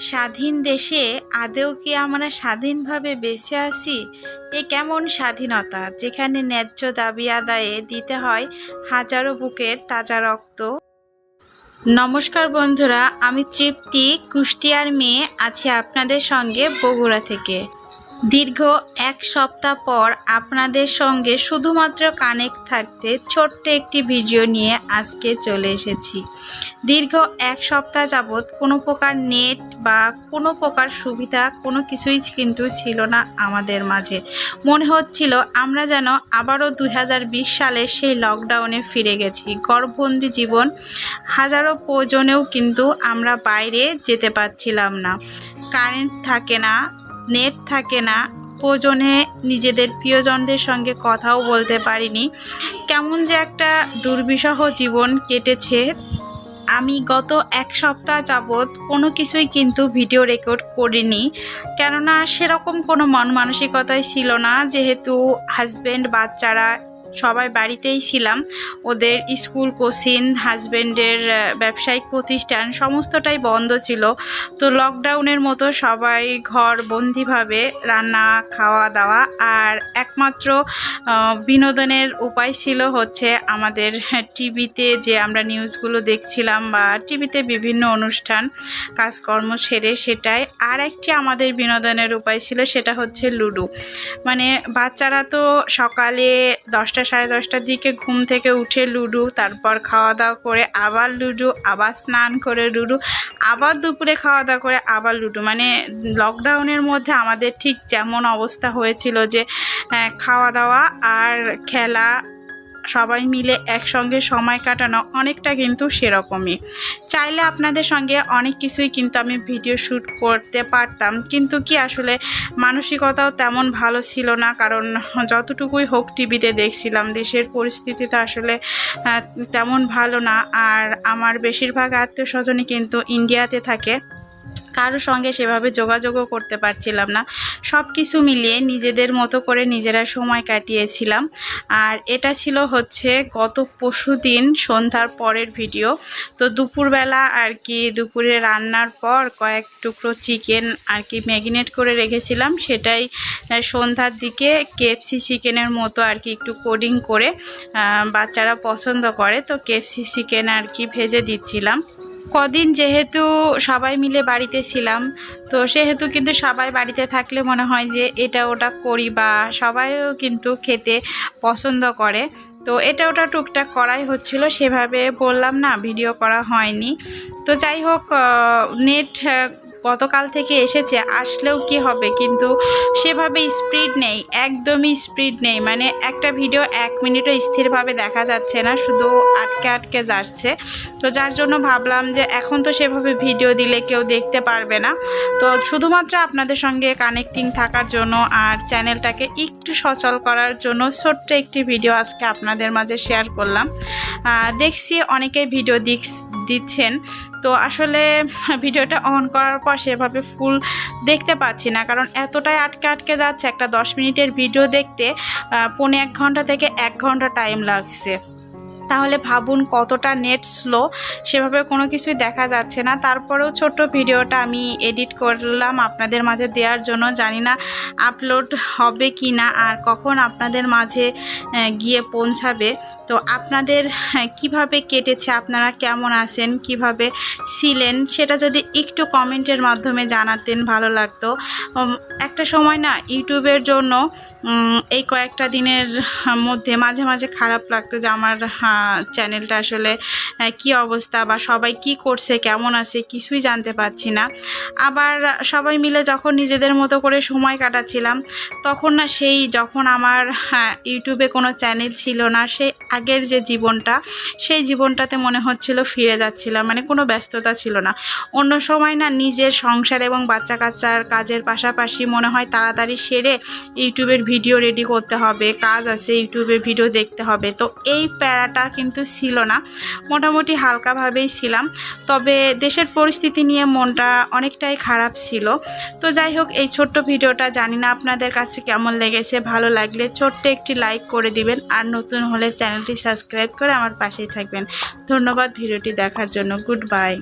স্বাধীন দেশে আদেও কি আমরা স্বাধীনভাবে বেঁচে আছি? এ কেমন স্বাধীনতা যেখানে ন্যায্য দাবি আদায়ে দিতে হয় হাজারো বুকের তাজা রক্ত? নমস্কার বন্ধুরা, আমি তৃপ্তি কুষ্টিয়ার মেয়ে, আছি আপনাদের সঙ্গে বগুড়া থেকে। দীর্ঘ এক সপ্তাহ পর আপনাদের সঙ্গে শুধুমাত্র কানেক্ট থাকতে ছোট্ট একটি ভিডিও নিয়ে আজকে চলে এসেছি। দীর্ঘ এক সপ্তাহ যাবৎ কোনো প্রকার নেট বা কোনো প্রকার সুবিধা, কোনো কিছুই কিন্তু ছিল না আমাদের মাঝে। মনে হচ্ছিল আমরা যেন আবারও দু হাজার বিশ সালে সেই লকডাউনে ফিরে গেছি। গর্ভবন্দি জীবন হাজারো প্রয়োজনেও কিন্তু আমরা বাইরে যেতে পারছিলাম না। কারেন্ট থাকে না নেট থাকে না। প্রয়োজনে নিজেদের প্রিয়জনদের সঙ্গে কথাও বলতে পারিনি। কেমন যে একটা দুর্বিষহ জীবন কেটেছে। আমি গত এক সপ্তাহ যাবৎ কোনো কিছুই কিন্তু ভিডিও রেকর্ড করিনি। কেননা সেরকম কোনো মন মানসিকতাই ছিল না। যেহেতু হাজব্যান্ড বাচ্চারা সবাই বাড়িতেই ছিলাম। ওদের স্কুল কোচিং হাজব্যান্ডের ব্যবসায়িক প্রতিষ্ঠান সমস্তটাই বন্ধ ছিল। তো লকডাউনের মতো সবাই ঘর বন্দিভাবে রান্না, খাওয়া, দাওয়া আর একমাত্র বিনোদনের উপায় ছিল হচ্ছে আমাদের টিভিতে যে আমরা নিউজগুলো দেখছিলাম বা টিভিতে বিভিন্ন অনুষ্ঠান, কাজকর্ম সেরে সেটাই। আর একটি আমাদের বিনোদনের উপায় ছিল সেটা হচ্ছে লুডো। মানে বাচ্চারা তো সকালে দশটা সাড়ে দশটার দিকে ঘুম থেকে উঠে লুডু, তারপর খাওয়া দাওয়া করে আবার লুডু, আবার স্নান করে লুডু, আবার দুপুরে খাওয়া দাওয়া করে আবার লুডু। মানে লকডাউনের মধ্যে আমাদের ঠিক যেমন অবস্থা হয়েছিল যে খাওয়া দাওয়া আর খেলা সবাই মিলে একসঙ্গে সময় কাটানো অনেকটা কিন্তু সেরকমই। চাইলে আপনাদের সঙ্গে অনেক কিছুই কিন্তু আমি ভিডিও শ্যুট করতে পারতাম। কিন্তু কি আসলে মানসিকতাও তেমন ভালো ছিল না। কারণ যতটুকুই হোক টিভিতে দেখছিলাম, দেশের পরিস্থিতি তো আসলে তেমন ভালো না। আর আমার বেশিরভাগ আত্মীয় স্বজনই কিন্তু ইন্ডিয়াতে থাকে। কারোর সঙ্গে সেভাবে যোগাযোগও করতে পারছিলাম না। সব কিছু মিলিয়ে নিজেদের মতো করে নিজেরা সময় কাটিয়েছিলাম। আর এটা ছিল হচ্ছে গত পরশু দিন সন্ধ্যার পরের ভিডিও। তো দুপুরবেলা আর কি দুপুরে রান্নার পর কয়েক টুকরো চিকেন আর কি ম্যাগিনেট করে রেখেছিলাম। সেটাই সন্ধ্যার দিকে কেএফসি চিকেনের মতো আর কি একটু কোডিং করে বাচ্চারা পছন্দ করে। তো কেএফসি চিকেন আর কি ভেজে দিচ্ছিলাম। কদিন যেহেতু সবাই মিলে বাড়িতে ছিলাম, তো সেহেতু কিন্তু সবাই বাড়িতে থাকলে মনে হয় যে এটা ওটা করি বা সবাইও কিন্তু খেতে পছন্দ করে। তো এটা ওটা টুকটাক করাই হচ্ছিল, সেভাবে বললাম না, ভিডিও করা হয়নি। তো যাই হোক নেট গতকাল থেকে এসেছে, আসলেও কি হবে? কিন্তু সেভাবে স্পিড নেই, একদমই স্পিড নেই। মানে একটা ভিডিও এক মিনিটও স্থিরভাবে দেখা যাচ্ছে না, শুধু আটকে আটকে যাচ্ছে। তো যার জন্য ভাবলাম যে এখন তো সেভাবে ভিডিও দিলে কেউ দেখতে পারবে না। তো শুধুমাত্র আপনাদের সঙ্গে কানেক্টিং থাকার জন্য আর চ্যানেলটাকে একটু সচল করার জন্য ছোট্ট একটি ভিডিও আজকে আপনাদের মাঝে শেয়ার করলাম। দেখছি অনেকেই ভিডিও দিচ্ছেন। তো আসলে ভিডিওটা অন করার পর সেভাবে ফুল দেখতে পাচ্ছি না। কারণ এতটাই আটকে আটকে যাচ্ছে একটা দশ মিনিটের ভিডিও দেখতে পৌনে এক ঘণ্টা থেকে এক ঘণ্টা টাইম লাগছে। তাহলে ভাবুন কতটা নেট স্লো সেভাবে কোনো কিছুই দেখা যাচ্ছে না। তারপরেও ছোট্ট ভিডিওটা আমি এডিট করলাম আপনাদের মাঝে দেওয়ার জন্য। জানি না আপলোড হবে কি না আর কখন আপনাদের মাঝে গিয়ে পৌঁছাবে। তো আপনাদের হ্যাঁ, কীভাবে কেটেছে আপনারা কেমন আছেন কীভাবে ছিলেন সেটা যদি একটু কমেন্টের মাধ্যমে জানাতেন ভালো লাগতো। একটা সময় না ইউটিউবের জন্য এই কয়েকটা দিনের মধ্যে মাঝে মাঝে খারাপ লাগতো যে আমার হ্যাঁ, চ্যানেলটা আসলে আহ, কি অবস্থা বা সবাই কি করছে কেমন আছে কিছুই জানতে পারছি না। আবার সবাই মিলে যখন নিজেদের মতো করে সময় কাটাচ্ছিলাম তখন না সেই যখন আমার হ্যাঁ, ইউটিউবে কোনো চ্যানেল ছিল না সেই আগের যে জীবনটা সেই জীবনটাতে মনে হচ্ছিল ফিরে যাচ্ছিলাম মানে কোনো ব্যস্ততা ছিল না। অন্য সময় না নিজের সংসার এবং বাচ্চা কাচ্চার কাজের পাশাপাশি মনে হয় তাড়াতাড়ি সেরে ইউটিউবের ভিডিও রেডি করতে হবে কাজ আছে ইউটিউবে ভিডিও দেখতে হবে। তো এই প্যারাটা কিন্তু ছিল না মোটামুটি হালকাভাবেই ছিলাম। তবে দেশের পরিস্থিতি নিয়ে মনটা অনেকটাই খারাপ ছিল। তো যাই হোক, এই ছোট্ট ভিডিওটা জানি না আপনাদের কাছে কেমন লেগেছে, ভালো লাগলে ছোট্ট একটি লাইক করে দিবেন আর নতুন হলে চ্যানেলটি সাবস্ক্রাইব করে আমার পাশেই থাকবেন। ধন্যবাদ ভিডিওটি দেখার জন্য গুড বাই